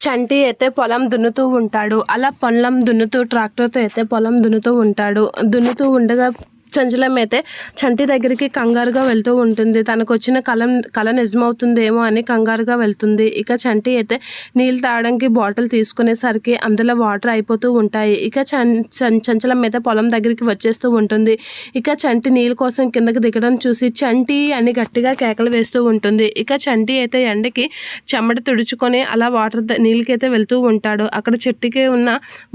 చంటి అయితే పొలం దున్నుతూ ఉంటాడు. అలా పొలం దున్నుతూ ట్రాక్టర్తో అయితే పొలం దున్నుతూ ఉంటాడు. దున్నుతూ ఉండగా చంచలం అయితే చంటి దగ్గరికి కంగారుగా వెళ్తూ ఉంటుంది. తనకు వచ్చిన కళ కళ నిజమవుతుందేమో అని కంగారుగా వెళ్తుంది. ఇక చంటి అయితే నీళ్ళు తాగడానికి బాటిల్ తీసుకునేసరికి అందులో వాటర్ అయిపోతూ ఉంటాయి. ఇక చంచలం అయితే పొలం దగ్గరికి వచ్చేస్తూ ఉంటుంది. ఇక చంటి నీళ్ళ కోసం కిందకి దిగడం చూసి చంటి అని గట్టిగా కేకలు వేస్తూ ఉంటుంది. ఇక చంటి అయితే ఎండకి చెమట తుడుచుకొని అలా వాటర్ నీళ్ళకి నీళ్ళకైతే వెళ్తూ ఉంటాడు. అక్కడ చెట్టుకి ఉన్న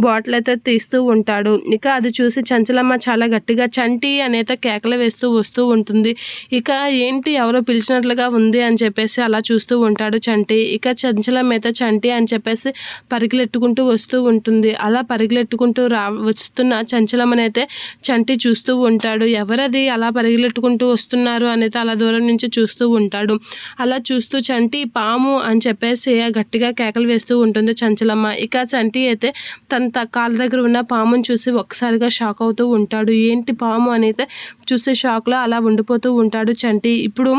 బాటిల్ అయితే తీస్తూ ఉంటాడు. ఇక అది చూసి చంచలమ్మ చాలా గట్టిగా చంటి అనేత కేకలు వేస్తూ వస్తూ ఉంటుంది. ఇక ఏంటి ఎవరో పిలిచినట్లుగా ఉంది అని చెప్పేసి అలా చూస్తూ ఉంటాడు చంటి. ఇక చంచల అయితే చంటి అని చెప్పేసి పరిగెలెట్టుకుంటూ వస్తూ ఉంటుంది. అలా పరిగెలెట్టుకుంటూ రా వస్తున్న చంచలమ్మనైతే చంటి చూస్తూ ఉంటాడు. ఎవరది అలా పరిగెలెట్టుకుంటూ వస్తున్నారు అనేది అలా దూరం నుంచి చూస్తూ ఉంటాడు. అలా చూస్తూ చంటి పాము అని చెప్పేసి గట్టిగా కేకలు వేస్తూ ఉంటుంది చంచలమ్మ. ఇక చంటి అయితే తన త- కాళ్ళ దగ్గర ఉన్న పాముని చూసి ఒక్కసారిగా షాక్ అవుతూ ఉంటాడు. ఏంటి పాము అని అయితే చూసే షాక్లో అలా ఉండిపోతూ ఉంటాడు చంటి. ఇప్పుడు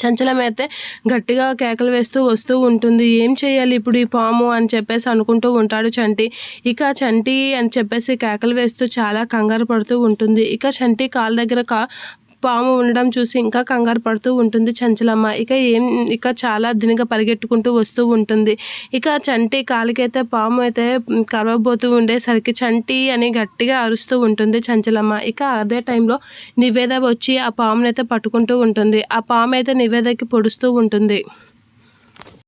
చంచలం అయితే గట్టిగా కేకలు వేస్తూ వస్తూ ఉంటుంది. ఏం చేయాలి ఇప్పుడు ఈ పాము అని చెప్పేసి అనుకుంటూ ఉంటాడు చంటి. ఇక చంటి అని చెప్పేసి కేకలు వేస్తూ చాలా కంగారు పడుతూ ఉంటుంది. ఇక చంటి కాళ్ళ దగ్గర కా పాము ఉండడం చూసి ఇంకా కంగారు పడుతూ ఉంటుంది చంచలమ్మ. ఇక ఏం ఇక చాలా దినిగా పరిగెట్టుకుంటూ వస్తూ ఉంటుంది. ఇక చంటి కాలికైతే పాము అయితే కరవబోతూ ఉండేసరికి చంటి అని గట్టిగా అరుస్తూ ఉంటుంది చంచలమ్మ. ఇక అదే టైంలో నివేద వచ్చి ఆ పామునైతే పట్టుకుంటూ ఉంటుంది. ఆ పాము అయితే నివేదకి పొడుస్తూ ఉంటుంది.